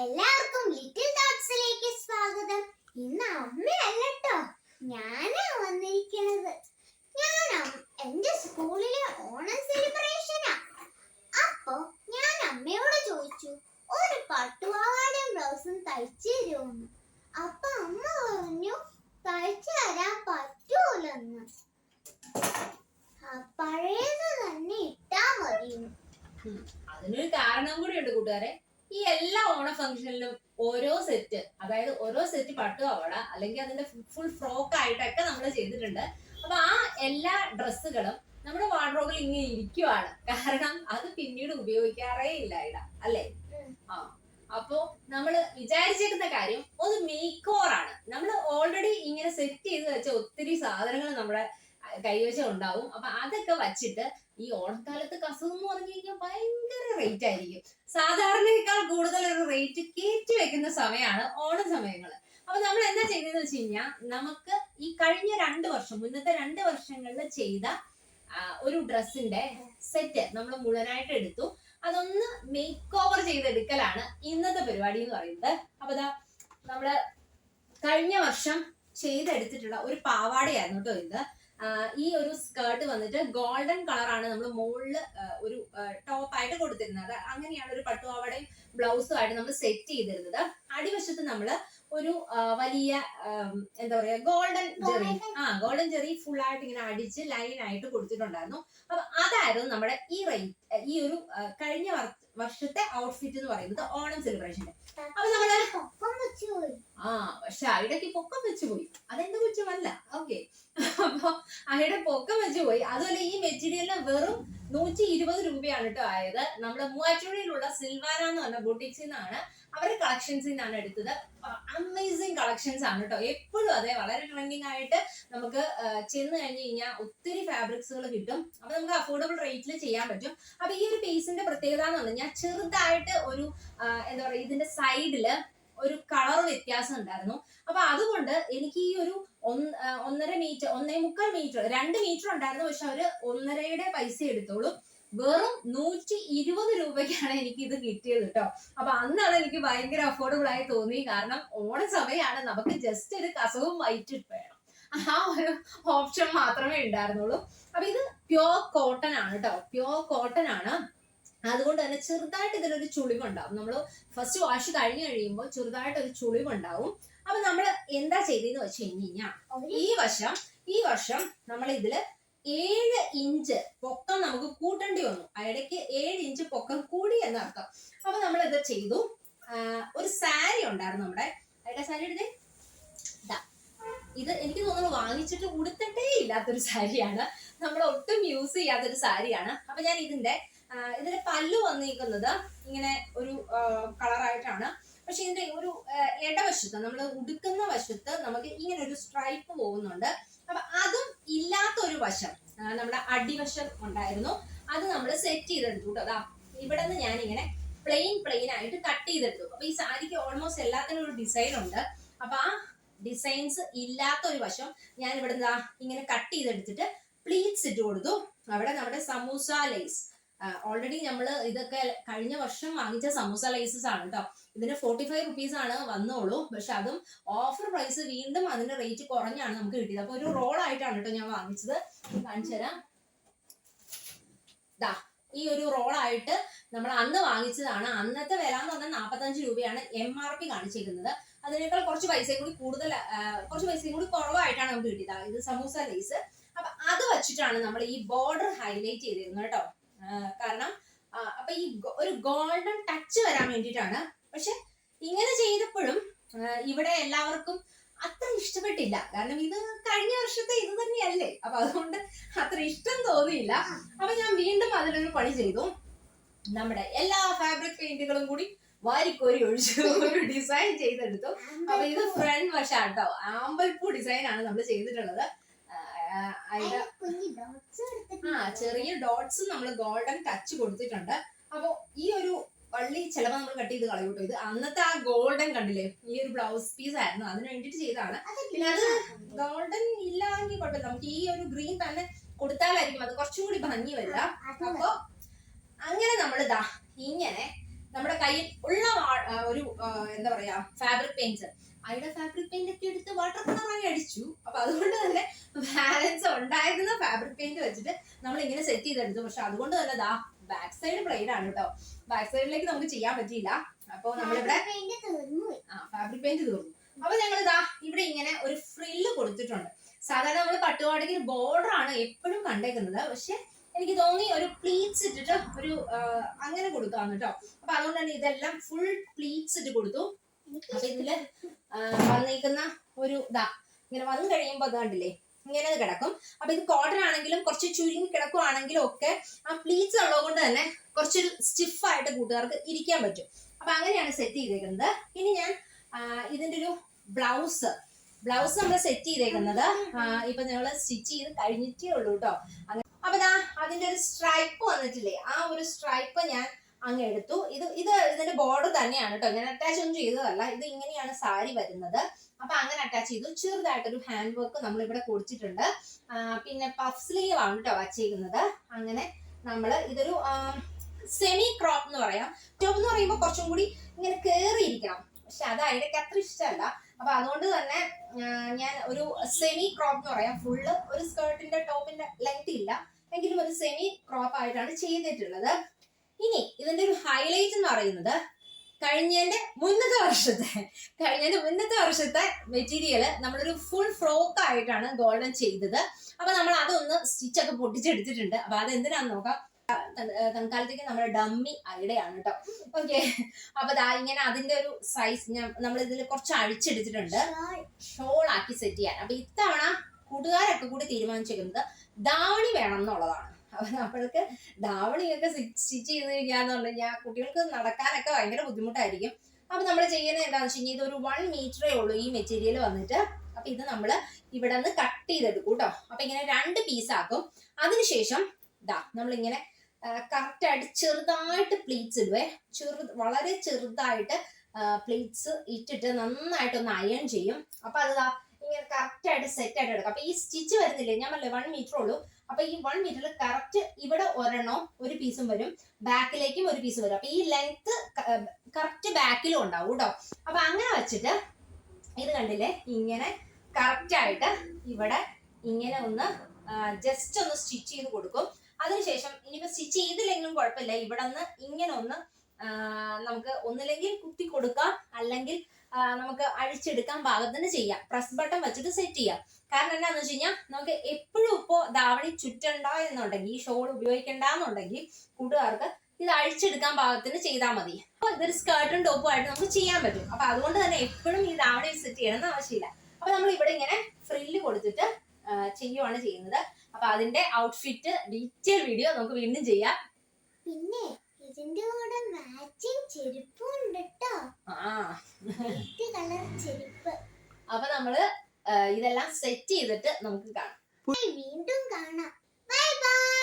എല്ലാവർക്കും ലിറ്റിൽ ഡോട്ട്സിലേക്ക് സ്വാഗതം. ഇന്ന് അമ്മയല്ലട്ടോ. ഞാനാ വന്നിരിക്കുന്നത്. ഞാൻ എന്റെ സ്കൂളിലെ ഓണം സെലിബ്രേഷനാ അപ്പോ ഞാൻ അമ്മയോട് ചോദിച്ചു ഒരു പട്ടുപാവാടയും ബ്ലൗസും തയ്ച്ചു തരുമെന്ന് അപ്പൊ അമ്മ പറഞ്ഞു തയ്ച്ചു തരാൻ പറ്റൂലെന്ന്. പഴയത് തന്നെ ഇട്ടാ മതി അതിനൊരു കാരണം കൂടി ഉണ്ട് കൂട്ടുകാരെ. ഈ എല്ലാ ഓണ ഫംഗ്ഷനിലും ഓരോ സെറ്റ് അതായത് ഓരോ സെറ്റ് പട്ടു അവട അല്ലെങ്കിൽ അതിന്റെ ഫുൾ ഫ്രോക്ക് ആയിട്ടൊക്കെ നമ്മൾ ചെയ്തിട്ടുണ്ട്. അപ്പൊ ആ എല്ലാ ഡ്രസ്സുകളും നമ്മുടെ വാർഡ്രോബിൽ ഇങ്ങനെ ഇരിക്കുവാണ്. കാരണം അത് പിന്നീട് ഉപയോഗിക്കാറേ ഇല്ല ഇട അല്ലേ. ആ. അപ്പോ നമ്മൾ വിചാരിച്ചിരുന്ന കാര്യം ഒന്ന് മേക്കോർ ആണ്. നമ്മൾ ഓൾറെഡി ഇങ്ങനെ സെറ്റ് ചെയ്ത് വെച്ച ഒത്തിരി സാധനങ്ങൾ നമ്മുടെ കൈവശം ഉണ്ടാവും. അപ്പൊ അതൊക്കെ വച്ചിട്ട് ഈ ഓണക്കാലത്ത് കസവ് എന്ന് പറഞ്ഞു കഴിഞ്ഞാൽ ഭയങ്കര റേറ്റ് ആയിരിക്കും. സാധാരണയേക്കാൾ കൂടുതൽ ഒരു റേറ്റ് കയറ്റി വെക്കുന്ന സമയമാണ് ഓണ സമയങ്ങൾ അപ്പൊ നമ്മൾ എന്താ ചെയ്തതെന്ന് വെച്ച് കഴിഞ്ഞാൽ നമുക്ക് ഈ കഴിഞ്ഞ രണ്ട് വർഷം മുന്നത്തെ രണ്ട് വർഷങ്ങളിൽ ചെയ്ത ഒരു ഡ്രസ്സിന്റെ സെറ്റ് നമ്മൾ മുഴുവനായിട്ട് എടുത്തു. അതൊന്ന് മേക്ക് ഓവർ ചെയ്തെടുക്കലാണ് ഇന്നത്തെ പരിപാടി എന്ന് പറയുന്നത്. അപ്പൊ ദാ നമ്മൾ കഴിഞ്ഞ വർഷം ചെയ്തെടുത്തിട്ടുള്ള ഒരു പാവാടയായിരുന്നു കേട്ടോ ഇത്. ഈ ഒരു സ്കേർട്ട് വന്നിട്ട് ഗോൾഡൻ കളറാണ് നമ്മൾ മുകളിൽ ഒരു ടോപ്പായിട്ട് കൊടുത്തിരുന്നത്. അങ്ങനെയാണ് ഒരു പട്ടുപാവടയും ബ്ലൗസും ആയിട്ട് നമ്മൾ സെറ്റ് ചെയ്തിരുന്നത്. അടിവശത്ത് നമ്മൾ ഒരു വലിയ എന്താ പറയാ ഗോൾഡൻ ജെറി ആ ഗോൾഡൻ ജെറി ഫുൾ ആയിട്ട് ഇങ്ങനെ അടിച്ച് ലൈൻ ആയിട്ട് കൊടുത്തിട്ടുണ്ടായിരുന്നു. അപ്പൊ അതായിരുന്നു നമ്മുടെ ഈ റേറ്റ് ഈ ഒരു കഴിഞ്ഞ വർഷത്തെ ഔട്ട്ഫിറ്റ് എന്ന് പറയുന്നത് ഓണം സെലിബ്രേഷന്റെ അപ്പൊ നമ്മൾ ആ പക്ഷെ അയടക്ക് പൊക്കം വെച്ചു പോയി. അതെന്റെ കുറ്റമല്ല ഓക്കെ. അപ്പൊ അയുടെ പൊക്കം വെച്ചു പോയി. അതുപോലെ ഈ മെറ്റീരിയലിന് വെറും നൂറ്റി ഇരുപത് രൂപയാണ് കേട്ടോ ആയത്. നമ്മുടെ മൂവാറ്റുപുഴയിലുള്ള സിൽവാന എന്ന് പറഞ്ഞ ബുട്ടിക്സിൽ നിന്നാണ് അവരുടെ കളക്ഷൻസിൽ നിന്നാണ് എടുത്തത്. അമേസിങ് കളക്ഷൻസ് ആണ് കേട്ടോ എപ്പോഴും അതെ വളരെ ട്രെൻഡിങ് ആയിട്ട് നമുക്ക് ചെന്ന് കഴിഞ്ഞ് കഴിഞ്ഞാൽ ഒത്തിരി ഫാബ്രിക്സുകൾ കിട്ടും. അപ്പൊ നമുക്ക് അഫോർഡബിൾ റേറ്റിൽ ചെയ്യാൻ പറ്റും. അപ്പൊ ഈ ഒരു പീസിന്റെ പ്രത്യേകത എന്ന് പറഞ്ഞാൽ ചെറുതായിട്ട് ഒരു എന്താ പറയുക ഇതിന്റെ സൈഡിൽ ഒരു കളർ വ്യത്യാസം ഉണ്ടായിരുന്നു. അപ്പൊ അതുകൊണ്ട് എനിക്ക് ഈ ഒരു ഒന്നര മീറ്റർ ഒന്നേ മുക്കാൽ മീറ്റർ രണ്ട് മീറ്റർ ഉണ്ടായിരുന്നു. പക്ഷെ അവർ ഒന്നരയുടെ പൈസ എടുത്തോളൂ. വെറും നൂറ്റി ഇരുപത് രൂപയ്ക്കാണ് എനിക്ക് ഇത് കിട്ടിയത് കേട്ടോ. അപ്പൊ അന്നാണ് എനിക്ക് ഭയങ്കര അഫോർഡബിൾ ആയി തോന്നി. കാരണം ഓണ സമയമാണ് നമുക്ക് ജസ്റ്റ് ഒരു കസവും വൈറ്റ് വേണം. ആ ഒരു ഓപ്ഷൻ മാത്രമേ ഉണ്ടായിരുന്നുള്ളൂ. അപ്പൊ ഇത് പ്യോർ കോട്ടൺ ആണ് കേട്ടോ. പ്യോർ കോട്ടൺ ആണ്. അതുകൊണ്ട് തന്നെ ചെറുതായിട്ട് ഇതിലൊരു ചുളിവുണ്ടാവും. നമ്മൾ ഫസ്റ്റ് വാഷ് കഴിഞ്ഞ് കഴിയുമ്പോൾ ചെറുതായിട്ട് ഒരു ചുളിവുണ്ടാവും. അപ്പൊ നമ്മൾ എന്താ ചെയ്തതെന്ന് വെച്ച് കഴിഞ്ഞാൽ ഈ വശം ഈ വർഷം നമ്മൾ ഇതിൽ ഏഴ് ഇഞ്ച് പൊക്കം നമുക്ക് കൂട്ടേണ്ടി വന്നു. ഇടയ്ക്ക് ഏഴ് ഇഞ്ച് പൊക്കം കൂടി എന്നർത്ഥം. അപ്പൊ നമ്മൾ ഇത് ചെയ്തു ഒരു സാരി ഉണ്ടായിരുന്നു നമ്മുടെ. അതിന്റെ സാരി എടുത്തേ ഇതാ ഇത് എനിക്ക് തോന്നുന്നു വാങ്ങിച്ചിട്ട് ഉടുത്തിട്ടേ ഇല്ലാത്തൊരു സാരിയാണ്. നമ്മൾ ഒട്ടും യൂസ് ചെയ്യാത്തൊരു സാരിയാണ്. അപ്പൊ ഞാൻ ഇതിന്റെ ഇതിന്റെ പല്ല് വന്നിരിക്കുന്നത് ഇങ്ങനെ ഒരു കളറായിട്ടാണ്. പക്ഷെ ഇതിന്റെ ഒരു ഇടവശത്ത് നമ്മൾ ഉടുക്കുന്ന വശത്ത് നമുക്ക് ഇങ്ങനെ ഒരു സ്ട്രൈപ്പ് പോകുന്നുണ്ട്. അപ്പൊ അതും ഇല്ലാത്ത ഒരു വശം നമ്മുടെ അടിവശം ഉണ്ടായിരുന്നു. അത് നമ്മൾ സെറ്റ് ചെയ്തെടുത്തു കേട്ടോ. അതാ ഇവിടെ നിന്ന് ഞാൻ ഇങ്ങനെ പ്ലെയിൻ പ്ലെയിൻ ആയിട്ട് കട്ട് ചെയ്തെടുത്തു. അപ്പൊ ഈ സാരിക്ക് ഓൾമോസ്റ്റ് എല്ലാത്തിനും ഒരു ഡിസൈൻ ഉണ്ട്. അപ്പൊ ആ ഡിസൈൻസ് ഇല്ലാത്ത ഒരു വശം ഞാൻ ഇവിടെ ഇങ്ങനെ കട്ട് ചെയ്തെടുത്തിട്ട് പ്ലീറ്റ്സ് ഇട്ട് കൊടുത്തു. അവിടെ നമ്മുടെ സമൂസ ലേസ് ഓൾറെഡി നമ്മൾ ഇതൊക്കെ കഴിഞ്ഞ വർഷം വാങ്ങിച്ച സമൂസ ലൈസസ് ആണ് കേട്ടോ ഇതിന് ഫോർട്ടി ഫൈവ് റുപ്പീസ് ആണ് വന്നോളൂ. പക്ഷെ അതും ഓഫർ പ്രൈസ് വീണ്ടും അതിന്റെ റേറ്റ് കുറഞ്ഞാണ് നമുക്ക് കിട്ടിയത്. അപ്പൊ ഒരു റോൾ ആയിട്ടാണ് കേട്ടോ ഞാൻ വാങ്ങിച്ചത്. കാണിച്ചു തരാം. ദാ ഈ ഒരു റോൾ ആയിട്ട് നമ്മൾ അന്ന് വാങ്ങിച്ചതാണ്. അന്നത്തെ വില എന്ന് പറഞ്ഞാൽ നാൽപ്പത്തഞ്ച് രൂപയാണ് എം ആർ പി കാണിച്ചിരിക്കുന്നത്. അതിനേക്കാൾ കുറച്ച് പൈസയും കൂടി കൂടുതൽ കുറച്ച് പൈസയും കൂടി കുറവായിട്ടാണ് നമുക്ക് കിട്ടിയത്. ഇത് സമൂസ ലൈസ് അപ്പൊ അത് വെച്ചിട്ടാണ് നമ്മൾ ഈ ബോർഡർ ഹൈലൈറ്റ് ചെയ്തിരുന്നത് കേട്ടോ കാരണം അപ്പൊ ഈ ഒരു ഗോൾഡൻ ടച്ച് വരാൻ വേണ്ടിയിട്ടാണ്. പക്ഷെ ഇങ്ങനെ ചെയ്തപ്പോഴും ഇവിടെ എല്ലാവർക്കും അത്ര ഇഷ്ടപ്പെട്ടില്ല. കാരണം ഇത് കഴിഞ്ഞ വർഷത്തെ ഇത് തന്നെയല്ലേ. അപ്പൊ അതുകൊണ്ട് അത്ര ഇഷ്ടം തോന്നിയില്ല. അപ്പൊ ഞാൻ വീണ്ടും അതിലൊരു പണി ചെയ്തു. നമ്മുടെ എല്ലാ ഫാബ്രിക് പെയിന്റുകളും കൂടി വാരിക്കോരി ഒഴിച്ച് ഒരു ഡിസൈൻ ചെയ്തെടുത്തു. അപ്പൊ ഇത് ഫ്രണ്ട് വശാട്ടോ. ആമ്പൽപ്പൂ ഡിസൈൻ ആണ് നമ്മൾ ചെയ്തിട്ടുള്ളത്. ആ, ചെറിയ ഡോട്ട്സ് നമ്മൾ ഗോൾഡൻ ടച്ച് കൊടുത്തിട്ടുണ്ട്. അപ്പൊ ഈ ഒരു വള്ളി ചിലപ്പോൾ നമ്മൾ കട്ട് ചെയ്ത് കളയൂട്ടോ ഇത്. അന്നത്തെ ആ ഗോൾഡൻ കണ്ടില്ലേ? ഈ ഒരു ബ്ലൗസ് പീസ് ആയിരുന്നു. അതിന് വേണ്ടിയിട്ട് ചെയ്തതാണ്. അത് പിന്നെ അത് ഗോൾഡൻ ഇല്ലാങ്കിൽ കുഴപ്പമില്ല. നമുക്ക് ഈ ഒരു ഗ്രീൻ തന്നെ കൊടുത്താലായിരിക്കും. അത് കുറച്ചും കൂടി ഭംഗി വരിക. അത് അപ്പൊ അങ്ങനെ നമ്മൾ ഇതാ ഇങ്ങനെ നമ്മുടെ കയ്യിൽ ഉള്ള ഒരു എന്താ പറയാ ഫാബ്രിക് പെയിന്റ്സ് അതിന്റെ ഫാബ്രിക് പെയിന്റ് ഒക്കെ എടുത്ത് വാട്ടർ കളറായി അടിച്ചു. അപ്പൊ അതുകൊണ്ട് തന്നെ ബാലൻസ് ഉണ്ടായിരുന്ന. ഫാബ്രിക് പെയിന്റ് വെച്ചിട്ട് നമ്മൾ ഇങ്ങനെ സെറ്റ് ചെയ്തെടുത്തു. പക്ഷെ അതുകൊണ്ട് തന്നെ ദാ ബാക്ക് സൈഡ് പ്ലെയിൻ ആണ് കേട്ടോ ബാക്ക് സൈഡിലേക്ക് നമുക്ക് ചെയ്യാൻ പറ്റിയില്ല. അപ്പൊ നമ്മളിവിടെ ആ ഫാബ്രിക് പെയിന്റ് തീർന്നു. അപ്പൊ ഞങ്ങൾ ഇതാ ഇവിടെ ഇങ്ങനെ ഒരു ഫ്രില്ല് കൊടുത്തിട്ടുണ്ട്. സാധാരണ നമ്മൾ പട്ടുപാടിക്ക് ബോർഡർ ആണ് എപ്പോഴും കണ്ടേക്കുന്നത്. പക്ഷെ എനിക്ക് തോന്നി ഒരു പ്ലീറ്റ്സ് ഇട്ടിട്ട് ഒരു അങ്ങനെ കൊടുക്കാന്ന് കേട്ടോ അപ്പൊ അതുകൊണ്ട് തന്നെ ഇതെല്ലാം ഫുൾ പ്ലീറ്റ്സ് ഇട്ട് കൊടുത്തു. അപ്പൊ ഇതിൽ വന്നിരിക്കുന്ന ഒരു ഇതാ ഇങ്ങനെ വന്നു കഴിയുമ്പോ അതാണ്ടില്ലേ ഇങ്ങനെ കിടക്കും. അപ്പൊ ഇത് കോട്ടൺ ആണെങ്കിലും കുറച്ച് ചുരുങ്ങി കിടക്കുവാണെങ്കിലും ഒക്കെ ആ പ്ലീറ്റ്സ് ഉള്ളത് കൊണ്ട് തന്നെ കുറച്ച് സ്റ്റിഫ് ആയിട്ട് കൂട്ടുകാർക്ക് ഇരിക്കാൻ പറ്റും. അപ്പൊ അങ്ങനെയാണ് സെറ്റ് ചെയ്തേക്കുന്നത്. ഇനി ഞാൻ ഇതിന്റെ ഒരു ബ്ലൗസ് ബ്ലൗസ് നമ്മൾ സെറ്റ് ചെയ്തേക്കുന്നത് ഇപ്പൊ ഞങ്ങൾ സ്റ്റിച്ച് ചെയ്ത് കഴിഞ്ഞിട്ടേ ഉള്ളൂ കേട്ടോ അപ്പൊ അതിന്റെ ഒരു സ്ട്രൈപ്പ് വന്നിട്ടില്ലേ? ആ ഒരു സ്ട്രൈപ്പ് ഞാൻ അങ്ങ് എടുത്തു. ഇത് ഇത് ഇതിന്റെ ബോർഡർ തന്നെയാണ് കേട്ടോ ഞാൻ അറ്റാച്ച് ഒന്നും ചെയ്തതല്ല. ഇത് ഇങ്ങനെയാണ് സാരി വരുന്നത്. അപ്പൊ അങ്ങനെ അറ്റാച്ച് ചെയ്തു. ചെറുതായിട്ടൊരു ഹാൻഡ് വർക്ക് നമ്മൾ ഇവിടെ കൊടുത്തിട്ടുണ്ട് പിന്നെ പഫ് സ്ലീവ് ആണ് കേട്ടോ വച്ചേക്കുന്നത്. അങ്ങനെ നമ്മൾ ഇതൊരു സെമി ക്രോപ്പ് എന്ന് പറയാം. ടോപ്പ് എന്ന് പറയുമ്പോൾ കുറച്ചും കൂടി ഇങ്ങനെ കയറിയിരിക്കണം പക്ഷെ അത് അയിടയ്ക്ക് അത്ര ഇഷ്ടമല്ല. അപ്പൊ അതുകൊണ്ട് തന്നെ ഞാൻ ഒരു സെമി ക്രോപ്പ് എന്ന് പറയാം. ഫുള്ള് ഒരു സ്കേർട്ടിന്റെ ടോപ്പിന്റെ ലെങ്ത് ഇല്ല. എങ്കിലും ഒരു സെമി ക്രോപ്പ് ആയിട്ടാണ് ചെയ്തിട്ടുള്ളത്. ഇനി ഇതിന്റെ ഒരു ഹൈലൈറ്റ് എന്ന് പറയുന്നത് കഴിഞ്ഞതിന്റെ മുന്നത്തെ വർഷത്തെ കഴിഞ്ഞതിന്റെ മുന്നത്തെ വർഷത്തെ മെറ്റീരിയൽ നമ്മളൊരു ഫുൾ ഫ്രോക്ക് ആയിട്ടാണ് ഗോൾഡൻ ചെയ്തത്. അപ്പൊ നമ്മൾ അതൊന്ന് സ്റ്റിച്ച് ഒക്കെ പൊട്ടിച്ചെടുത്തിട്ടുണ്ട്. അപ്പൊ അത് എന്തിനാന്ന് നോക്കാം തൽക്കാലത്തേക്ക് നമ്മുടെ ഡമ്മി ഐഡയാണ് കേട്ടോ ഓക്കെ അപ്പൊ ദാ ഇങ്ങനെ അതിന്റെ ഒരു സൈസ് ഞാൻ നമ്മൾ ഇതിൽ കുറച്ച് അഴിച്ചെടുത്തിട്ടുണ്ട്. ഷോൾ ആക്കി സെറ്റ് ചെയ്യാൻ. അപ്പൊ ഇത്തവണ കൂട്ടുകാരൊക്കെ കൂടി തീരുമാനിച്ചിരിക്കുന്നത് ദാവണി വേണം എന്നുള്ളതാണ്. അപ്പൊ നമ്മൾക്ക് ധാവണിയൊക്കെ സ്റ്റിച്ച് ചെയ്ത് കഴിഞ്ഞാന്ന് കഴിഞ്ഞാൽ കുട്ടികൾക്ക് നടക്കാനൊക്കെ ഭയങ്കര ബുദ്ധിമുട്ടായിരിക്കും. അപ്പൊ നമ്മൾ ചെയ്യുന്നത് എന്താണെന്ന് വെച്ച് കഴിഞ്ഞാൽ ഇതൊരു വൺ മീറ്ററേ ഉള്ളൂ ഈ മെറ്റീരിയൽ വന്നിട്ട്. അപ്പൊ ഇത് നമ്മൾ ഇവിടെ നിന്ന് കട്ട് ചെയ്തെടുക്കും കേട്ടോ. അപ്പൊ ഇങ്ങനെ രണ്ട് പീസ് ആക്കും. അതിനുശേഷം ഇതാ നമ്മളിങ്ങനെ കറക്റ്റ് ആയിട്ട് ചെറുതായിട്ട് പ്ലീറ്റ്സ് ഇടുവേ. ചെറു വളരെ ചെറുതായിട്ട് പ്ലീറ്റ്സ് ഇട്ടിട്ട് നന്നായിട്ട് ഒന്ന് അയൺ ചെയ്യും. അപ്പൊ അത് ഇങ്ങനെ കറക്റ്റ് ആയിട്ട് സെറ്റ് ആയിട്ട് എടുക്കും. അപ്പൊ ഈ സ്റ്റിച്ച് വരുന്നില്ലേ? ഞാൻ പറഞ്ഞില്ലേ വൺ മീറ്റർ ഉള്ളൂ. അപ്പൊ ഈ വൺ മീറ്ററിൽ കറക്റ്റ് ഇവിടെ ഒരെണ്ണം ഒരു പീസും വരും. ബാക്കിലേക്കും ഒരു പീസ് വരും. അപ്പൊ ഈ ലെങ്ത് കറക്റ്റ് ബാക്കിലും ഉണ്ടാവും കേട്ടോ അപ്പൊ അങ്ങനെ വെച്ചിട്ട് ഇത് കണ്ടില്ലേ? ഇങ്ങനെ കറക്റ്റ് ആയിട്ട് ഇവിടെ ഇങ്ങനെ ഒന്ന് ജസ്റ്റ് ഒന്ന് സ്റ്റിച്ച് ചെയ്ത് കൊടുക്കും. അതിനുശേഷം ഇനിയിപ്പോ സ്റ്റിച്ച് ചെയ്തില്ലെങ്കിലും കുഴപ്പമില്ല. ഇവിടെ ഒന്ന് ഇങ്ങനെ ഒന്ന് നമുക്ക് ഒന്നില്ലെങ്കിൽ കുത്തി കൊടുക്കാം. അല്ലെങ്കിൽ നമുക്ക് അഴിച്ചെടുക്കാൻ പാകത്തിന് ചെയ്യാം. പ്രസ് ബട്ടൺ വെച്ചിട്ട് സെറ്റ് ചെയ്യാം. കാരണം എന്താണെന്ന് വെച്ച് കഴിഞ്ഞാൽ നമുക്ക് എപ്പോഴും ഇപ്പോൾ ധാവണി ചുറ്റണ്ട എന്നുണ്ടെങ്കിൽ ഈ ഷോൾ ഉപയോഗിക്കണ്ട എന്നുണ്ടെങ്കിൽ കൂട്ടുകാർക്ക് ഇത് അഴിച്ചെടുക്കാൻ പാകത്തിന് ചെയ്താൽ മതി. അപ്പൊ ഇതൊരു സ്കേർട്ടും ടോപ്പും ആയിട്ട് നമുക്ക് ചെയ്യാൻ പറ്റും. അപ്പൊ അതുകൊണ്ട് തന്നെ എപ്പോഴും ഈ ധാവണി സെറ്റ് ചെയ്യണമെന്ന് ആവശ്യമില്ല. അപ്പൊ നമ്മൾ ഇവിടെ ഇങ്ങനെ ഫ്രില്ല് കൊടുത്തിട്ട് ചെയ്യുവാണ് ചെയ്യുന്നത്. അപ്പൊ അതിന്റെ ഔട്ട്ഫിറ്റ് ഡീറ്റെയിൽ വീഡിയോ നമുക്ക് വീണ്ടും ചെയ്യാം. പിന്നെ ഇതിന്റെ കൂടെ മാച്ചിങ് ചെരുപ്പും ഉണ്ട് കേട്ടോ കളർ ചെരുപ്പ്. അപ്പൊ നമ്മൾ ഇതെല്ലാം സെറ്റ് ചെയ്തിട്ട് നമുക്ക് കാണാം. വീണ്ടും കാണാം. Bye bye